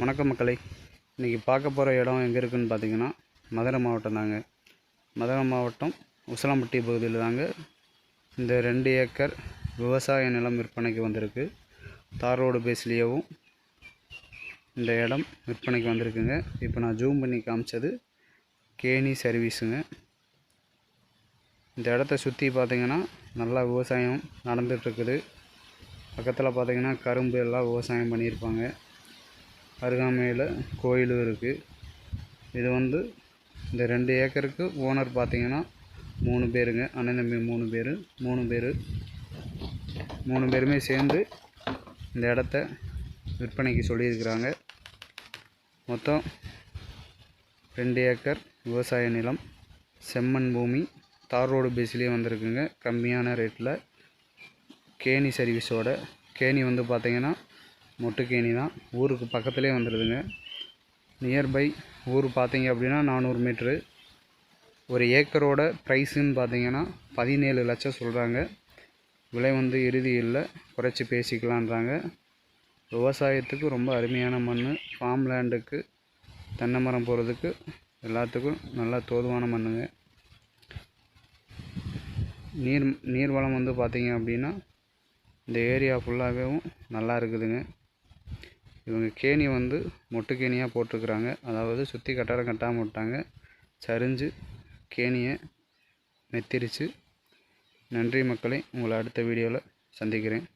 வணக்கம் மக்களை. இன்றைக்கி பார்க்க போகிற இடம் எங்கே இருக்குதுன்னு பார்த்தீங்கன்னா மதுரை மாவட்டம் தாங்க. மதுரை மாவட்டம் உசலம்பட்டி பகுதியில் தாங்க இந்த ரெண்டு ஏக்கர் விவசாய நிலம் விற்பனைக்கு வந்திருக்கு. தார் ரோடு பேஸ்லேயேவும் இந்த இடம் விற்பனைக்கு வந்திருக்குங்க. இப்போ நான் ஜூம் பண்ணி காமிச்சது கேணி சர்வீஸுங்க. இந்த இடத்த சுற்றி பார்த்திங்கன்னா நல்லா விவசாயம் நடந்துகிட்ருக்குது பக்கத்தில் பார்த்திங்கன்னா கரும்பு எல்லாம் விவசாயம் பண்ணியிருப்பாங்க. அருகாமையில் கோயிலும் இருக்குது இது வந்து இந்த ரெண்டு ஏக்கருக்கு ஓனர் பார்த்தீங்கன்னா மூணு பேருங்க. அண்ணன் தம்பி மூணு பேர் மூணு பேர். மூணு பேருமே சேர்ந்து இந்த இடத்த விற்பனைக்கு சொல்லியிருக்கிறாங்க. மொத்தம் ரெண்டு ஏக்கர் விவசாய நிலம் செம்மண் பூமி தார் ரோடு பேஸ்லேயே வந்திருக்குங்க. கம்மியான ரேட்டில் கேணி சர்வீஸோட கேணி வந்து பார்த்திங்கன்னா மொட்டுக்கேணி தான். ஊருக்கு பக்கத்துலேயே வந்துடுதுங்க நியர்பை ஊர் பார்த்தீங்க அப்படின்னா நானூறு மீட்ரு. ஒரு ஏக்கரோட ப்ரைஸுன்னு பார்த்தீங்கன்னா பதினேழு லட்சம் சொல்கிறாங்க விலை வந்து இறுதி இல்லை. குறைச்சி பேசிக்கலான்றாங்க. விவசாயத்துக்கு ரொம்ப அருமையான மண் ஃபார்ம் லேண்டுக்கு தென்னை மரம் போகிறதுக்கு எல்லாத்துக்கும் நல்லா தோதுவான மண்ணுங்க. நீர் நீர் வளம் வந்து பார்த்தீங்க அப்படின்னா இந்த ஏரியா ஃபுல்லாகவும் நல்லா இருக்குதுங்க. இவங்க கேணி வந்து மொட்டு கேணியாக போட்டிருக்கிறாங்க. அதாவது சுற்றி கட்டடம் கட்டாமல் விட்டாங்க. சரிஞ்சு கேணியை மெத்திரிச்சு. நன்றி மக்களை. உங்களை அடுத்த வீடியோவில் சந்திக்கிறேன்.